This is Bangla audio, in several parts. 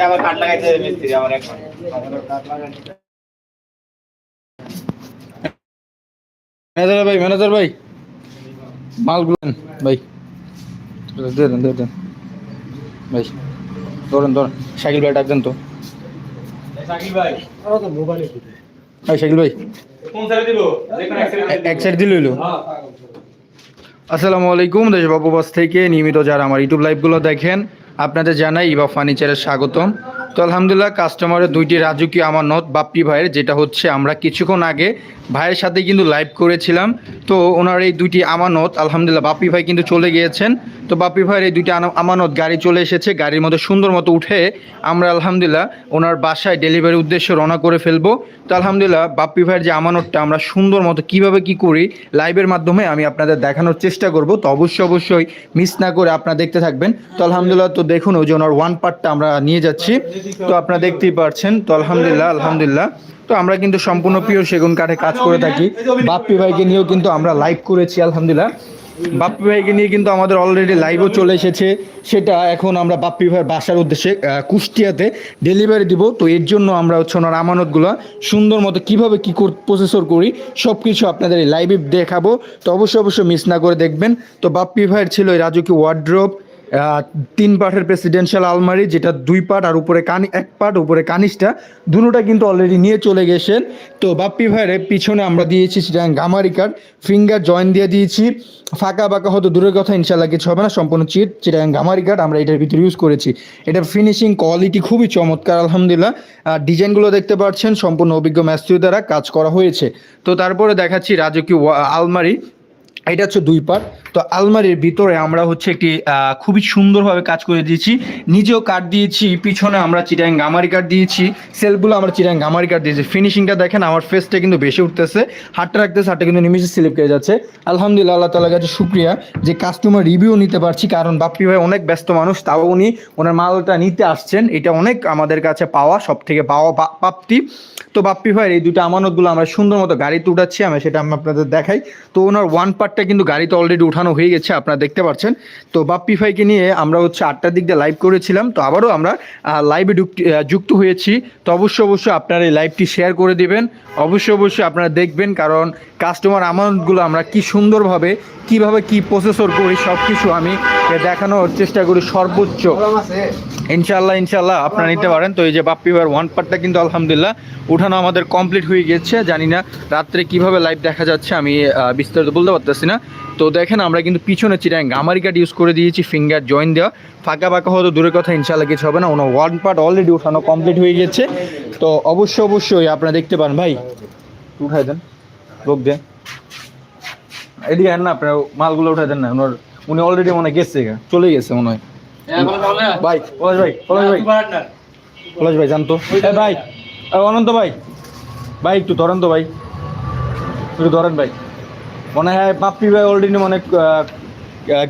আবার কাট লাগাইতে হবে মিস্ত্রি আবার একবার ম্যানেজার ভাই ম্যানেজার ভাই। মালগুলো ভাই। দিয়ে দেন দিয়ে দেন। ভাই ধরেন ধরেন। সাইকেল ভাই ডাকবেন তো। ভাই ভাই। সাইকেল ভাই এক সাইড দিল হইল আসসালামু আলাইকুম দেশ বাবুবাস থেকে নিয়মিত যারা আমার ইউটিউব লাইভগুলো দেখেন, আপনাদের জানাই ইবা ফার্নিচারে স্বাগতম। তো আলহামদুলিল্লাহ কাস্টমারের দুইটি রাজকীয় আমানত বাপ্পি ভাইয়ের, যেটা হচ্ছে আমরা কিছুক্ষণ আগে ভাইয়ের সাথে কিন্তু লাইভ করেছিলাম। তো ওনার এই দুইটি আমানত, আলহামদুলিল্লাহ বাপ্পি ভাই কিন্তু চলে গিয়েছেন। তো বাপ্পি ভাইয়ের এই দুইটি আমানত গাড়ি চলে এসেছে, গাড়ির মধ্যে সুন্দর মতো উঠে আমরা আলহামদুলিল্লাহ ওনার বাসায় ডেলিভারির উদ্দেশ্যে রওনা করে ফেলব। তো আলহামদুলিল্লাহ বাপ্পি ভাইয়ের যে আমানতটা আমরা সুন্দর মতো কীভাবে কী করি লাইভের মাধ্যমে আমি আপনাদের দেখানোর চেষ্টা করব। তো অবশ্যই অবশ্যই মিস না করে আপনারা দেখতে থাকবেন। তো আলহামদুলিল্লাহ, তো দেখুন, ওই যে ওনার ওয়ান পার্টটা আমরা নিয়ে যাচ্ছি। তো আপনারা দেখতেই পারছেন। তো আলহামদুলিল্লাহ আলহামদুলিল্লাহ। তো আমরা কিন্তু সম্পূর্ণ প্রিয় সেগুন কাঠে কাজ করে থাকি। বাপ্পি ভাইকে নিয়েও কিন্তু আমরা লাইভ করেছি, আলহামদুলিল্লাহ। বাপ্পি ভাইকে নিয়ে কিন্তু আমাদের অলরেডি লাইভও চলে এসেছে। সেটা এখন আমরা বাপ্পি ভাইয়ের বাসার উদ্দেশ্যে কুষ্টিয়াতে ডেলিভারি দিব। তো এর জন্য আমরা হচ্ছে ওনার আমানতগুলো সুন্দর মতো কীভাবে কী কর প্রসেসর করি সব কিছু আপনাদের এই লাইভে দেখাবো। তো অবশ্যই অবশ্যই মিস না করে দেখবেন। তো বাপ্পি ভাইয়ের ছিল এই রাজকীয় ওয়ার্ড্রোপ তিন পার্টের প্রেসিডেন্সিয়াল আলমারি, যেটা দুই পার্ট আর উপরে কানি, এক পার্ট উপরে কানিসটা, দুটোটা কিন্তু অলরেডি নিয়ে চলে গেছেন। তো বাপ্পি ভাইয়ের পিছনে আমরা দিয়েছি সেটা গামারি কার্ড ফিঙ্গার জয়েন দিয়ে দিয়েছি। ফাঁকা বাঁকা হয়তো দূরের কথা ইনশাল্লাহ কিছু হবে না, সম্পূর্ণ চিট যেটা গামারি কার্ড আমরা এটার ভিতরে ইউজ করেছি। এটার ফিনিশিং কোয়ালিটি খুবই চমৎকার, আলহামদুলিল্লাহ। আর ডিজাইনগুলো দেখতে পাচ্ছেন, সম্পূর্ণ অভিজ্ঞ ম্যাস্ত্রি দ্বারা কাজ করা হয়েছে। তো তারপরে দেখাচ্ছি রাজকীয় আলমারি, এটা হচ্ছে দুই পার্ট তো আলমারির ভিতরে আমরা হচ্ছে একটি খুবই সুন্দরভাবে কাজ করে দিয়েছি। নিজেও কাঠ দিয়েছি, পিছনে আমরা চিটাং গামারি কাঠ দিয়েছি সেলগুলো আমরা চিটাং গামারি কাঠ দিয়েছি। ফিনিশিংটা দেখেন, আমার ফেসটা কিন্তু বেশি উঠতেছে। হাতটা রাখতেছে, হাতটা কিন্তু নিমিশে স্লিপ করে যাচ্ছে। আলহামদুলিল্লাহ, আল্লাহ তালার কাছে শুক্রিয়া যে কাস্টমার রিভিউ নিতে পারছি, কারণ বাপ্পি ভাই অনেক ব্যস্ত মানুষ, তাও উনি ওনার মালটা নিতে আসছেন। এটা অনেক আমাদের কাছে পাওয়া সব থেকে পাওয়া প্রাপ্তি তো বাপ্পি ভাইয়ের এই দুটো আমানতগুলো আমরা সুন্দর মতো গাড়িতে উঠাচ্ছি, আমি সেটা আমি আপনাদের দেখাই। তো ওনার ওয়ান পার্টটা কিন্তু গাড়িতে অলরেডি উঠানো হয়ে গেছে, আপনারা দেখতে পাচ্ছেন তো বাপ্পি ভাইকে নিয়ে আমরা হচ্ছে আটটার দিক দিয়ে লাইভ করেছিলাম, তো আবারও আমরা লাইভে যুক্ত হয়েছি। তো অবশ্যই অবশ্যই আপনারা এই লাইভটি শেয়ার করে দিবেন। অবশ্যই অবশ্যই আপনারা দেখবেন, কারণ কাস্টমার আমানতগুলো আমরা কি সুন্দরভাবে, কীভাবে কি প্রসেসর করি সব কিছু আমি দেখানোর চেষ্টা করি সর্বোচ্চ। ইনশাল্লাহ ইনশাল্লাহ আপনারা নিতে পারেন। তো এই যে বাপ্পি ভাইয়ের ওয়ান পার্টটা কিন্তু আলহামদুলিল্লাহ উঠানো আমাদের কমপ্লিট হয়ে গেছে। জানি না রাত্রে কীভাবে লাইভ দেখা যাচ্ছে, আমি বিস্তারিত বলতে পারতেছি না। তো দেখেন আমরা কিন্তু পিছনে চিরাং গামারি কার্ড ইউজ করে দিয়েছি ফিঙ্গার জয়েন দেওয়া। ফাঁকা ফাঁকা হয়তো দূরের কথা ইনশাল্লাহ কিছু হবে না। ওনার ওয়ান পার্ট অলরেডি উঠানো কমপ্লিট হয়ে গেছে। তো অবশ্যই অবশ্যই আপনারা দেখতে পান ভাই উঠাই দেন। লোক দেন এদিকে না আপনার মালগুলো উঠাই দেন না। ওনার উনি অলরেডি মনে হয় গেছে চলে গেছে মনে হয়। ভাই পলাশ ভাই পলাশ ভাই। পলাশ ভাই জানতো। এ ভাই অনন্ত ভাই। ভাই একটু ধরেন তো ভাই। একটু ধরেন ভাই। মনে হয় পাপ্পি ভাই অলরেডি মনে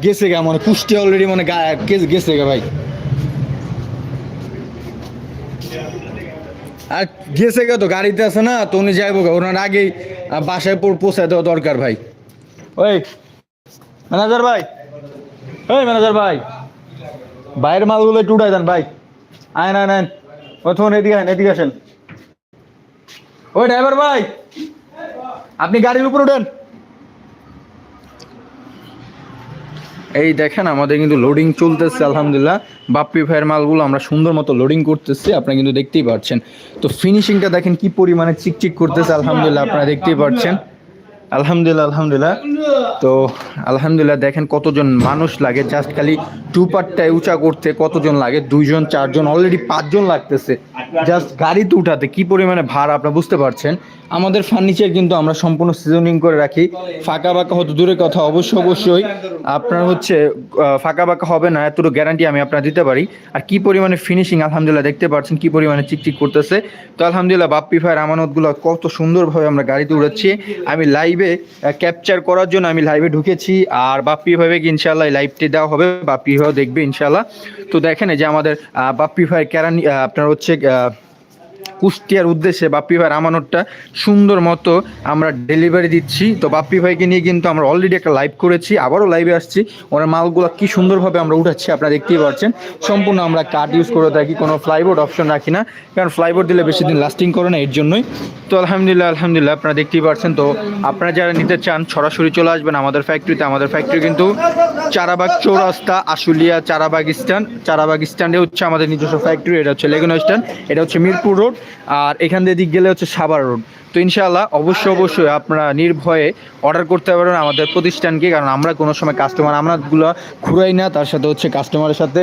গেছে গা, মনে কুষ্টি অলরেডি মনে গেছে- গা ভাই। আর গেছে গা তো, গাড়িতে আছে না, তো উনি যাইবো গা। ওনার আগেই বাসায় পৌঁছায় দেওয়া দরকার ভাই। ওই, ম্যানেজার ভাই। ওই, ম্যানেজার ভাই। বাইরের মালগুলো একটু উঠাই দেন ভাই। আয় না নেন প্রথম এদিকে আন এদিকে আসেন। ওই, ড্রাইভার ভাই। আপনি গাড়ির উপর উঠেন। এই দেখেন, আমাদের কিন্তু লোডিং চলতেছে, আলহামদুলিল্লাহ। বাপ্পি ভাইয়ের মালগুলো আমরা সুন্দর মতো লোডিং করতেছি, আপনারা কিন্তু দেখতেই পাচ্ছেন তো ফিনিশিংটা দেখেন কি পরিমাণে চিকচিক করতেছে, আলহামদুলিল্লাহ, আপনারা দেখতেই পাচ্ছেন আলহামদুলিল্লাহ আলহামদুলিল্লাহ। তো আলহামদুলিল্লাহ দেখেন কতজন মানুষ লাগে জাস্ট খালি টু পার্টটায় উঁচা করতে কতজন লাগে? দুইজন, চারজন অলরেডি পাঁচজন লাগতেছে। জাস্ট গাড়িতে উঠাতে কি পরিমাণে ভাড়া, আপনারা বুঝতে পারছেন? আমাদের ফার্নিচার কিন্তু আমরা সম্পূর্ণ সিজনিং করে রাখি। ফাঁকা বাঁকা হতো দূরের কথা অবশ্যই অবশ্যই। আপনার হচ্ছে ফাঁকা বাঁকা হবে না, এতটুকু গ্যারান্টি আমি আপনার দিতে পারি। আর কি পরিমাণে ফিনিশিং আলহামদুলিল্লাহ, দেখতে পাচ্ছেন কি পরিমাণে চিকচিক করতেছে। তো আলহামদুলিল্লাহ, বাপ্পি ভাইয়ের আমানতগুলো কত সুন্দরভাবে আমরা গাড়িতে উড়াচ্ছি। আমি লাইভে ক্যাপচার করার জন্য আমি লাইভে ঢুকেছি। আর বাপ্পি ভাইবে ইনশাল্লাহ লাইভটি দেওয়া হবে। বাপ্পি ভাইও দেখবে ইনশাল্লাহ তো দেখেন যে আমাদের বাপ্পি ভাইয়ের ক্যারানি আপনার হচ্ছে কুষ্টিয়ার উদ্দেশ্যে বাপ্পি ভাইয়ের আমানতটা সুন্দর মতো আমরা ডেলিভারি দিচ্ছি। তো বাপ্পি ভাইকে নিয়ে কিন্তু আমরা অলরেডি একটা লাইভ করেছি, আবারও লাইভে আসছি। ওনার মালগুলো কি সুন্দরভাবে আমরা উঠাচ্ছি, আপনারা দেখতেই পাচ্ছেন। সম্পূর্ণ আমরা কাঠ ইউজ করে থাকি, কোনো ফ্লাইবোর্ড অপশন রাখি না। কারণ ফ্লাইবোর্ড দিলে বেশি দিন লাস্টিং করে না, এর জন্যই। তো আলহামদুলিল্লাহ আলহামদুলিল্লাহ, আপনারা দেখতেই পাচ্ছেন। তো আপনারা যারা নিতে চান, সরাসরি চলে আসবেন আমাদের ফ্যাক্টরিতে আমাদের ফ্যাক্টরি কিন্তু চারাবাগ চৌরাস্তা, আশুলিয়া, চারাবাগ স্ট্যান্ড। চারাবাগ স্ট্যান্ডে হচ্ছে আমাদের নিজস্ব ফ্যাক্টরি এটা হচ্ছে লেগুনা স্ট্যান্ড, এটা হচ্ছে মিরপুর রোড, আর এখান দিয়ে দিক গেলে হচ্ছে সাভার রোড। তো ইনশাআল্লাহ অবশ্যই অবশ্যই আপনারা নির্ভয়ে অর্ডার করতে পারেন আমাদের প্রতিষ্ঠানকে, কারণ আমরা কোনো সময় কাস্টমার আমানতগুলো ঘুরাই না, তার সাথে হচ্ছে কাস্টমারের সাথে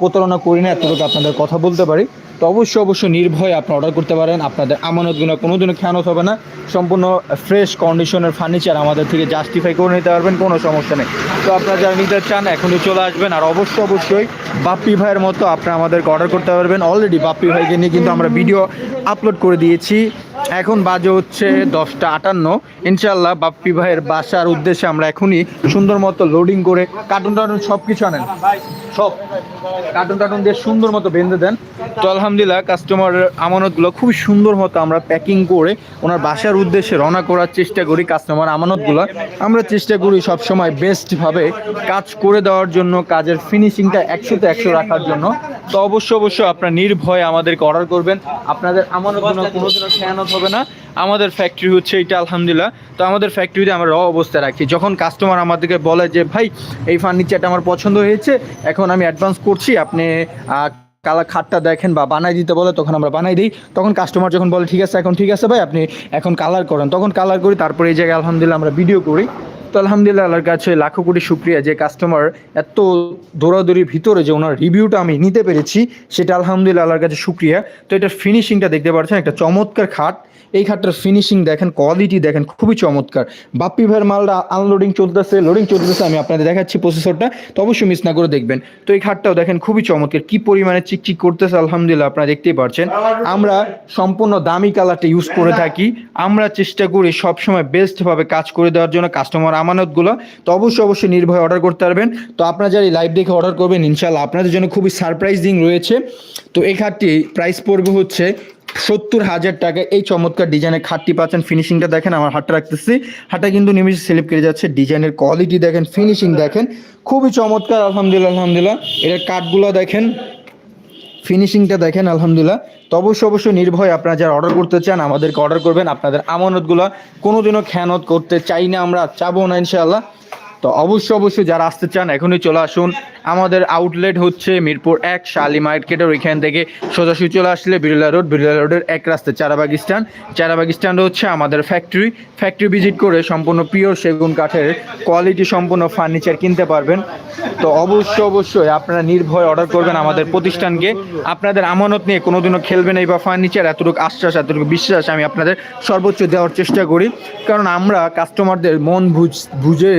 প্রতারণা করি না, এতটুকু আপনাদের কথা বলতে পারি। তো অবশ্যই অবশ্যই নির্ভয়ে আপনি অর্ডার করতে পারেন। আপনাদের আমানতগুলো কোনো দিনও খেয়ানত হবে না। সম্পূর্ণ ফ্রেশ কন্ডিশনের ফার্নিচার আমাদের থেকে জাস্টিফাই করে নিতে পারবেন, কোনো সমস্যা নেই। তো আপনারা যারা নিতে চান, এখনই চলে আসবেন। আর অবশ্যই অবশ্যই বাপ্পি ভাইয়ের মতো আপনারা আমাদেরকে অর্ডার করতে পারবেন। অলরেডি বাপ্পি ভাইকে নিয়ে কিন্তু আমরা ভিডিও আপলোড করে দিয়েছি। এখন বাজে হচ্ছে দশটা আটান্ন। ইনশাল্লাহ বাপ্পি ভাইয়ের বাসার উদ্দেশ্যে আমরা এখনই সুন্দর মতো লোডিং করে কার্টুন টার্টুন সব কিছু আনেন। সব কার্টুন টার্টুন দিয়ে সুন্দর মতো বেঁধে দেন। তো আলহামদুলিল্লাহ কাস্টমারের আমানতগুলো খুব সুন্দর মতো আমরা প্যাকিং করে ওনার বাসার উদ্দেশ্যে রওনা করার চেষ্টা করি কাস্টমার আমানতগুলো। আমরা চেষ্টা করি সবসময় বেস্টভাবে কাজ করে দেওয়ার জন্য, কাজের ফিনিশিংটা একশোতে একশো রাখার জন্য। তো অবশ্যই অবশ্যই আপনারা নির্ভয়ে আমাদেরকে অর্ডার করবেন। আপনাদের আমানতগুলো কোনোদিনও খেয়ানত হবে না। আমাদের ফ্যাক্টরি হচ্ছে এটা, আলহামদুলিল্লাহ। তো আমাদের ফ্যাক্টরিতে আমরা র অবস্থায় রাখি যখন কাস্টমার আমাদেরকে বলে যে, ভাই, এই ফার্নিচারটা আমার পছন্দ হয়েছে, এখন আমি অ্যাডভান্স করছি, আপনি কালা খাটটা দেখেন বা বানাই দিতে বলে, তখন আমরা বানাই দিই। তখন কাস্টমার যখন বলে, ঠিক আছে, এখন ঠিক আছে ভাই, আপনি এখন কালার করেন। তখন কালার করি, তারপরে এই জায়গায়, আলহামদুলিল্লাহ, আমরা ভিডিও করি। তো আলহামদুলিল্লাহ আল্লাহর কাছে লাখো কোটি শুক্রিয়া যে কাস্টমার এত দৌড়াদৌড়ির ভিতরে যে ওনার রিভিউটা আমি নিতে পেরেছি সেটা আলহামদুলিল্লাহ আল্লাহর কাছে শুক্রিয়া। তো এটার ফিনিশিংটা দেখতে পাচ্ছেন একটা চমৎকার খাট। এই খাটটার ফিনিশিং দেখেন কোয়ালিটি দেখেন খুবই চমৎকার। বাপ্পি ভাইয়ের মালটা আনলোডিং চলতেছে লোডিং চলতেছে আমি আপনাদের দেখাচ্ছি প্রসেসরটা তো অবশ্যই মিস না করে দেখবেন। তো এই খাটটাও দেখেন খুবই চমৎকার কি পরিমাণে চিকচিক করতেছে আলহামদুলিল্লাহ আপনারা দেখতেই পাচ্ছেন আমরা সম্পূর্ণ দামি কালারটা ইউজ করে থাকি। আমরা চেষ্টা করি সবসময় বেস্টভাবে কাজ করে দেওয়ার জন্য কাস্টমার আমানতগুলো, তো অবশ্যই অবশ্যই নির্ভয়ে অর্ডার করতে পারবেন। তো আপনারা যারা লাইভ দেখে অর্ডার করবেন ইনশাল্লাহ আপনাদের জন্য খুবই সারপ্রাইজিং রয়েছে। তো এই খাটটি প্রাইস পড়বে হচ্ছে সত্তর হাজার টাকা। এই চমৎকার ডিজাইনের খাটটি পাচ্ছেন। ফিনিশিংটা দেখেন, আমার হাটটা রাখতেছি। হাটটা কিন্তু নিমিশে স্লিপ কেটে যাচ্ছে। ডিজাইনের কোয়ালিটি দেখেন ফিনিশিং দেখেন। খুবই চমৎকার, আলহামদুলিল্লাহ আলহামদুলিল্লাহ। এটার কাঠগুলো দেখেন। ফিনিশিংটা দেখেন, আলহামদুলিল্লাহ। তো অবশ্যই অবশ্যই নির্ভয় আপনারা যারা অর্ডার করতে চান, আমাদেরকে অর্ডার করবেন। আপনাদের আমানতগুলো কোনোদিনও খেয়ানত করতে চাই না আমরা, চাবো না, ইনশাআল্লাহ। তো অবশ্যই অবশ্যই যারা আসতে চান, এখনই চলে আসুন। আমাদের আউটলেট হচ্ছে মিরপুর এক শালি মার্কেটের ওইখান থেকে। সোজাসুজি চলে আসলে বিড়লা রোড বিড়লা রোডের এক রাস্তায় চারাবাগ স্ট্যান্ড। চারাবাগ স্ট্যান্ড হচ্ছে আমাদের ফ্যাক্টরি ফ্যাক্টরি ভিজিট করে সম্পূর্ণ পিওর সেগুন কাঠের কোয়ালিটি সম্পূর্ণ ফার্নিচার কিনতে পারবেন। তো অবশ্যই অবশ্যই আপনারা নির্ভয় অর্ডার করবেন আমাদের প্রতিষ্ঠানকে। আপনাদের আমানত নিয়ে কোনোদিনও খেলবেন এই বা ফার্নিচার এতটুকু আশ্বাস, এতটুকু বিশ্বাস আমি আপনাদের সর্বোচ্চ দেওয়ার চেষ্টা করি। কারণ আমরা কাস্টমারদের মন বুঝ বুঝে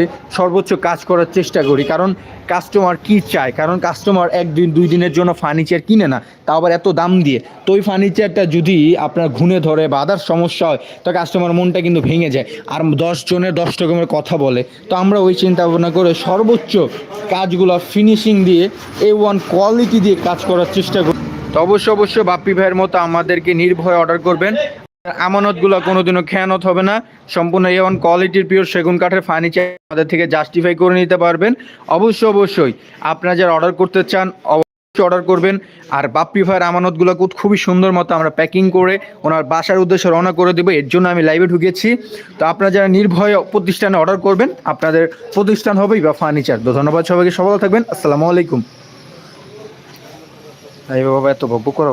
সর্বোচ্চ কাজ করার চেষ্টা করি, কারণ কাস্টমার কি চায়? কারণ কাস্টমার একদিন দুই দিনের জন্য ফার্নিচার কিনে না, তাও আবার এত দাম দিয়ে। তো ওই ফার্নিচারটা যদি আপনার ঘুণে ধরে বা আদার সমস্যা হয়, তো কাস্টমার মনটা কিন্তু ভেঙে যায়। আর দশ জনের দশ রকমের কথা বলে, তো আমরা ওই চিন্তা ভাবনা করে সর্বোচ্চ কাজগুলো ফিনিশিং দিয়ে এ ওয়ান কোয়ালিটি দিয়ে কাজ করার চেষ্টা করি। তো অবশ্যই অবশ্যই বাপ্পি ভাইয়ের মতো আমাদেরকে নির্ভয়ে অর্ডার করবেন। আমানতগুলো কোনোদিনও খেয়ানত হবে না। সম্পূর্ণ এ ওয়ান কোয়ালিটির পিওর সেগুন কাঠের ফার্নিচার আমাদের থেকে জাস্টিফাই করে নিতে পারবেন। অবশ্যই অবশ্যই আপনারা যারা অর্ডার করতে চান, অবশ্যই অর্ডার করবেন। আর বাপ্পি ভাইয়ের আমানতগুলো খুব- খুবই সুন্দর মতো আমরা প্যাকিং করে ওনার বাসার উদ্দেশ্যে রওনা করে দেবো। এর জন্য আমি লাইভে ঢুকেছি। তো আপনারা যারা নির্ভয়ে প্রতিষ্ঠানে অর্ডার করবেন, আপনাদের প্রতিষ্ঠান হবেই বা ফার্নিচার তো ধন্যবাদ সবাইকে, সবাই থাকবেন। আসসালামু আলাইকুম। এই বাবা, এত বকবক করো